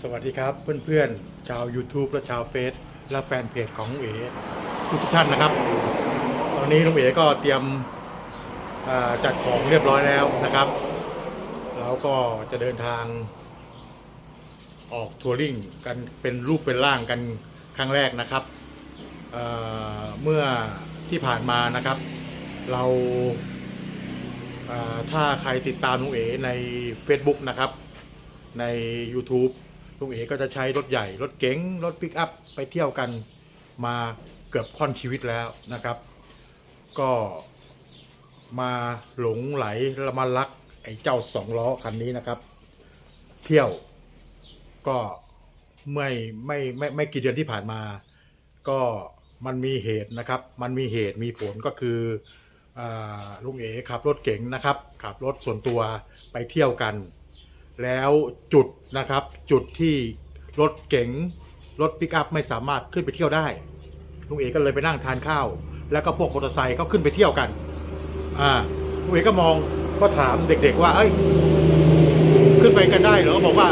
สวัสดีครับเพื่อนๆ ชาว YouTube และชาวเฟซและแฟนเพจของเอ๋ทุกท่านนะครับ ตอนนี้ลุงเอ๋ก็เตรียมจัดของเรียบร้อยแล้วนะครับ แล้วก็จะเดินทาง ออกทัวริงกันเป็นรูปเป็นร่างกันครั้งแรกนะครับเเมื่อที่ผ่านมานะครับ เราอ่าถ้าใครติดตามลุงเอ๋ใน Facebook นะครับ ใน YouTube ลุงเอ๋ก็จะใช้รถใหญ่ รถเก๋งรถปิกอัพไปเที่ยวกันมาเกือบค่อนชีวิตแล้วนะครับ ก็มาหลงไหลและมารักไอ้เจ้าสองล้อคันนี้นะครับ เที่ยวก็ไม่ไม่ไม่ไม่กี่เดือนที่ผ่านมา ก็มันมีเหตุนะครับ มันมีเหตุมีผลก็คืออลุงเอ๋ขับรถเก๋งนะครับ ขับรถส่วนตัวไปเที่ยวกัน แล้วจุดนะครับ จุดที่รถเก๋งรถปิกอัพไม่สามารถขึ้นไปเที่ยวได้ลุงเอกก็เลยไปนั่งทานข้าว แล้วก็พวกมอเตอร์ไซค์ก็ขึ้นไปเที่ยวกันอ่าลุงเอกก็มองก็ถามเด็กๆว่า เอ้ย ขึ้นไปกันได้เหรอบอกว่า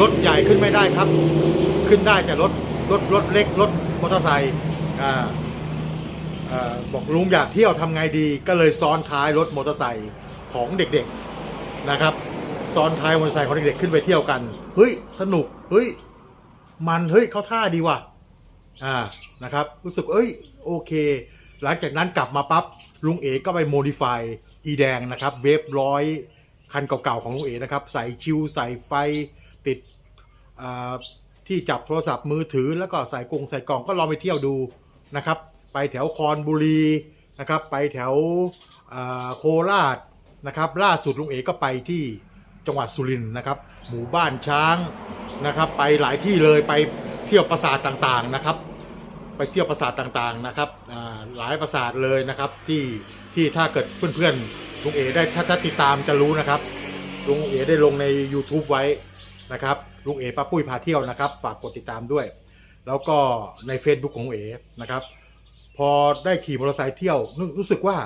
รถใหญ่ขึ้นไม่ได้ครับ ขึ้นได้แต่รถรถรถเล็กรถมอเตอร์ไซค์อ่าอ่าบอกลุงอยากเที่ยวทำไงดีก็เลยซ้อนท้ายรถมอเตอร์ไซค์ของเด็กๆนะครับ ซ้อนท้ายมอเตอร์ไซค์ของเด็กๆขึ้นไปเที่ยวกัน เฮ้ย สนุก เฮ้ย มัน เฮ้ย เขาท่าดีว่ะ อ่า นะครับ รู้สึก เอ้ย โอเค หลังจากนั้นกลับมาปั๊บ ลุงเอ๋ก็ไปโมดิฟายอีแดงนะครับ เวฟร้อยคันเก่าๆของลุงเอ๋นะครับ ใส่ชิว ใส่ไฟ ติดที่จับโทรศัพท์มือถือ แล้วก็ใส่กรงใส่กล่องก็ลองไปเที่ยวดูนะครับ ไปแถวคอนบุรีนะครับ ไปแถวโคราชนะครับ ล่าสุดลุงเอ๋ก็ไปที่ จังหวัดสุรินทร์นะครับ หมู่บ้านช้างนะครับ ไปหลายที่เลยไปเที่ยวปราสาทต่างๆนะครับ ไปเที่ยวปราสาทต่างๆนะครับหลายปราสาทเลยนะครับที่ที่ถ้าเกิดเพื่อนๆลุงเอได้ถ้าถ้าติดตามจะรู้นะครับลุงเอได้ลงใน YouTube ไว้นะครับลุงเอป้าปุ้ยพาเที่ยวนะครับ ฝากกดติดตามด้วย แล้วก็ใน Facebook ของเอนะครับพอได้ขี่มอเตอร์ไซค์เที่ยวรู้สึกว่า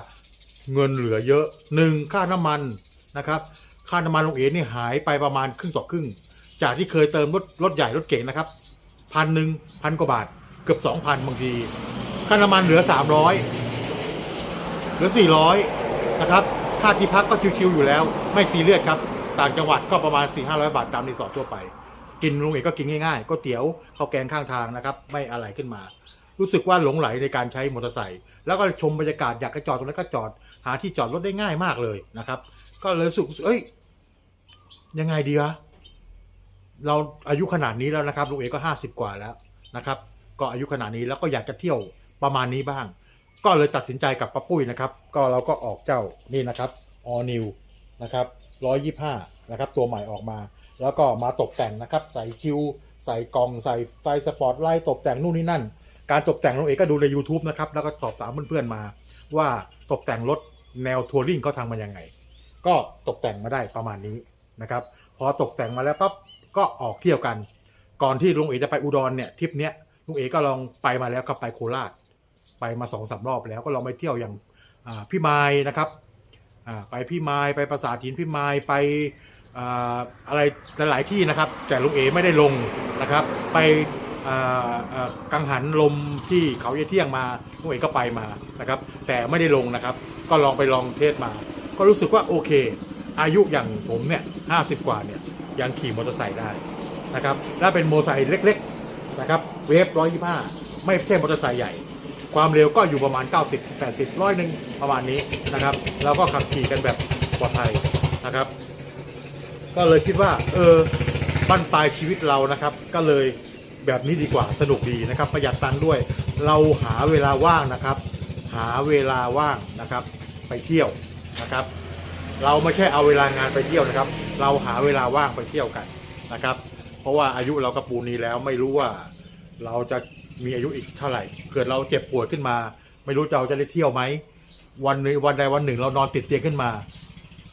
เงินเหลือเยอะหนึ่งค่าน้ำมันนะครับ ค่าน้ำมันลงเอ๋นี่หายไปประมาณครึ่งต่อครึ่ง จากที่เคยเติมรถรถใหญ่รถเก๋งนะครับพันหนึ่งพันกว่าบาทเกือบสองพันบางที ค่าน้ำมันเหลือสามร้อยเหลือสี่ร้อยนะครับค่าที่พักก็ชิวๆอยู่แล้ว ไม่ซีเรียสครับ ต่างจังหวัดก็ประมาณ 4 5 0 0 บาทตามรีสอร์ททั่วไป กินลุงเอกก็กินง่ายๆก็เตี๋ยวข้าวแกงข้างทางนะครับ ไม่อะไรขึ้นมา รู้สึกว่าหลงไหลในการใช้มอเตอร์ไซค์แล้วก็ชมบรรยากาศอยากจะจอดตรงนั้นก็จอดหาที่จอดรถได้ง่ายมากเลยนะครับ ก็เลยรู้สึกเอ้ยยังไงดีวะเราอายุขนาดนี้แล้วนะครับลุงเอกก็ห้าสิบกว่าแล้วนะครับ ก็อายุขนาดนี้แล้วก็อยากจะเที่ยวประมาณนี้บ้าง ก็เลยตัดสินใจกับป้าปุ้ยนะครับ ก็เราก็ออกเจ้านี่นะครับ all new นะครับร้อยยี่ห้านะครับ ตัวใหม่ออกมา แล้วก็มาตกแต่งนะครับ ใส่คิว ใส่กล่อง ใส่ไฟสปอตไลท์ตกแต่งนู่นนี่นั่น การตกแต่งน้องเอกก็ดูใน YouTube นะครับ แล้วก็สอบถามเพื่อนๆมา ว่าตกแต่งรถแนวทัวริงเขาทำมันยังไง ก็ตกแต่งมาได้ประมาณนี้นะครับ พอตกแต่งมาแล้วปั๊บก็ออกเที่ยวกัน ก่อนที่ลุงเอจะไปอุดรเนี่ยทริปเนี้ยลุงเอก็ลองไปมาแล้วครับไปโคราช ไปมาสองสามรอบแล้วก็ลองไปเที่ยวอย่างพี่ไม้นะครับไปพี่ไม้ไปปราสาทหินพี่ไม้ไปออะไรหลาย ๆ ที่นะครับ แต่ลุงเอไม่ได้ลงนะครับ ไป กังหันลมที่เขาเยเที่ยงมาลุงเอก็ไปมานะครับ แต่ไม่ได้ลงนะครับ ก็ลองไปลองเทสมา ก็รู้สึกว่าโอเค อายุอย่างผมเนี่ยห้าสิบกว่าเนี่ยยังขี่มอเตอร์ไซค์ได้นะครับและเป็นมอเตอร์ไซค์เล็กๆนะครับเวฟร้อยยี่ห้าไม่ใช่มอเตอร์ไซค์ใหญ่ ความเร็วก็อยู่ประมาณ 90 80ร้อยหนึ่งประมาณนี้นะครับเราก็ขับขี่กันแบบปลอดภัยนะครับ ก็เลยคิดว่าเออบั้นปลายชีวิตเรานะครับ ก็เลย แบบนี้ดีกว่าสนุกดีนะครับ ประหยัดตังค์ด้วย เราหาเวลาว่างนะครับ หาเวลาว่างนะครับ ไปเที่ยวนะครับ เราไม่ใช่เอาเวลางานไปเที่ยวนะครับ เราหาเวลาว่างไปเที่ยวกันนะครับ เพราะว่าอายุเราก็ปูนี้แล้วไม่รู้ว่าเราจะมีอายุอีกเท่าไหร่เกิดเราเจ็บป่วยขึ้นมา ไม่รู้จะเราจะได้เที่ยวไหมวันนึงวันใดวันหนึ่งเรานอนติดเตียงขึ้นมา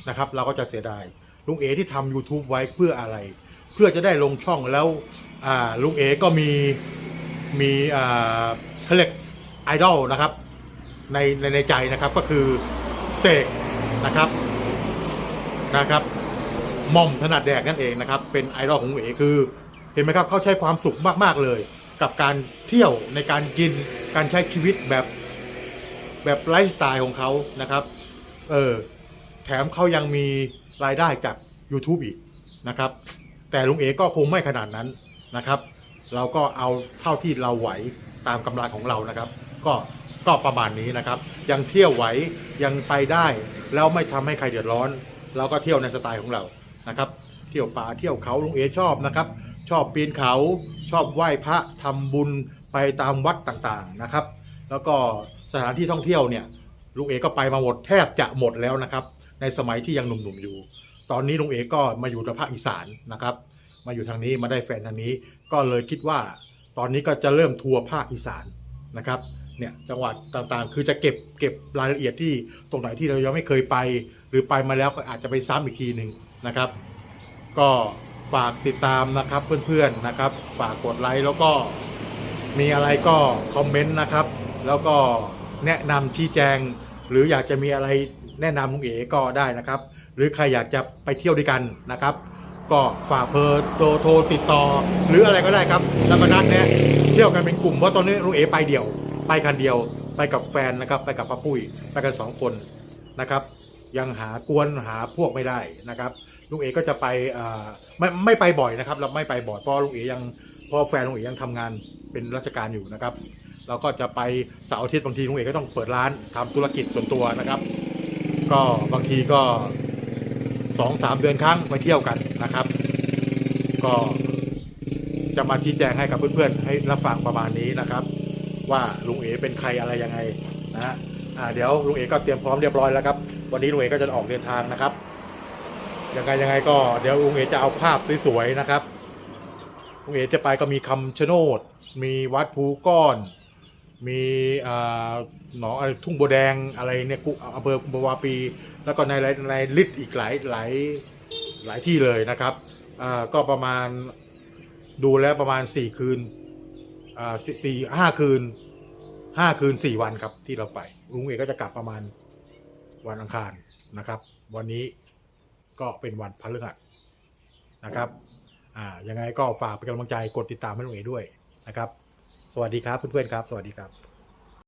นะครับ เราก็จะเสียดายลุงเอที่ทำ YouTube ไว้เพื่ออะไร เพื่อจะได้ลงช่องแล้ว อ่าลุงเอก็มีมีอ่าเขาเรียกไอดอลนะครับในในในใจนะครับก็คือเสกนะครับนะครับม่อมถนัดแดกนั่นเองนะครับ เป็นไอดอลของลุงเอคือเห็นไหมครับเขาใช้ความสุขมากๆเลย กับการเที่ยวในการกินการใช้ชีวิตแบบแบบไลฟ์สไตล์ของเขานะครับเออแถมเขายังมีรายได้จาก YouTube อีกนะครับ แต่ลุงเอก็คงไม่ขนาดนั้น นะครับ เราก็เอาเท่าที่เราไหวตามกำลังของเรานะครับ ก็ก็ประมาณนี้นะครับ ยังเที่ยวไหวยังไปได้แล้วไม่ทำให้ใครเดือดร้อน เราก็เที่ยวในสไตล์ของเรานะครับ เที่ยวป่าเที่ยวเขาลุงเอชอบนะครับ ชอบปีนเขาชอบไหว้พระทำบุญไปตามวัดต่างๆนะครับ แล้วก็สถานที่ท่องเที่ยวเนี่ยลุงเอก็ไปมาหมดแทบจะหมดแล้วนะครับ ในสมัยที่ยังหนุ่มๆอยู่ ตอนนี้ลุงเอก็มาอยู่ทางภาคอีสานนะครับ มาอยู่ทางนี้มาได้แฟนทางนี้ ก็เลยคิดว่าตอนนี้ก็จะเริ่มทัวร์ภาคอีสานนะครับเนี่ยจังหวัดต่างๆ คือจะเก็บเก็บรายละเอียดที่ตรงไหนที่เรายังไม่เคยไป หรือไปมาแล้วก็อาจจะไปซ้ำอีกทีหนึ่งนะครับ ก็ฝากติดตามนะครับเพื่อนๆนะครับ ฝากกดไลค์แล้วก็มีอะไรก็คอมเมนต์นะครับ แล้วก็แนะนำชี้แจง หรืออยากจะมีอะไรแนะนำลุงเอ๋ก็ได้นะครับ หรือใครอยากจะไปเที่ยวด้วยกันนะครับ ก็ฝากเบอร์โทรติดต่อ หรืออะไรก็ได้ครับ แล้วก็นัดแนะเที่ยวกันเป็นกลุ่มเพราะตอนนี้ลุงเอไปเดี่ยว ไปคันเดียว ไปกับแฟนนะครับ ไปกับป้าปุ้ยไปกันสองคนนะครับ ยังหากวนหาพวกไม่ได้นะครับลุงเอก็จะไปอ่าไม่ไม่ไปบ่อยนะครับ เราไม่ไปบ่อยเพราะลุงเอยังเพราะแฟนลุงเอยังทำงานเป็นราชการอยู่นะครับ เราก็จะไปเสาร์อาทิตย์บางทีลุงเอก็ต้องเปิดร้านทำธุรกิจส่วนตัวนะครับ ก็บางทีก็ สองสามเดือนครั้งไปเที่ยวกันนะครับ ก็จะมาชี้แจงให้กับเพื่อนๆ ให้รับฟังประมาณนี้นะครับ ว่าลุงเอเป็นใครอะไรยังไงนะฮะเดี๋ยวลุงเอก็เตรียมพร้อมเรียบร้อยแล้วครับ วันนี้ลุงเอก็จะออกเดินทางนะครับยังไงยังไงก็เดี๋ยวลุงเอจะเอาภาพสวยๆนะครับลุงเอจะไปก็มีคำชะโนด มีวัดภูก้อน มีหนองอะไรทุ่งบัวแดงอะไรเนี่ยกุอำเภอกุมภาวาปี แล้วก็ในในลิสต์อีกหลายหลายหลายที่เลยนะครับก็ประมาณดูแล้วประมาณสี่คืนอ่าสี่ห้าคืนห้าคืนสี่วันครับที่เราไปลุงเอกก็จะกลับประมาณวันอังคารนะครับ วันนี้ก็เป็นวันพฤหัสนะครับ อ่ายังไงก็ฝากเป็นกำลังใจกดติดตามให้ลุงเอด้วยนะครับ สวัสดีครับเพื่อนๆครับ สวัสดีครับ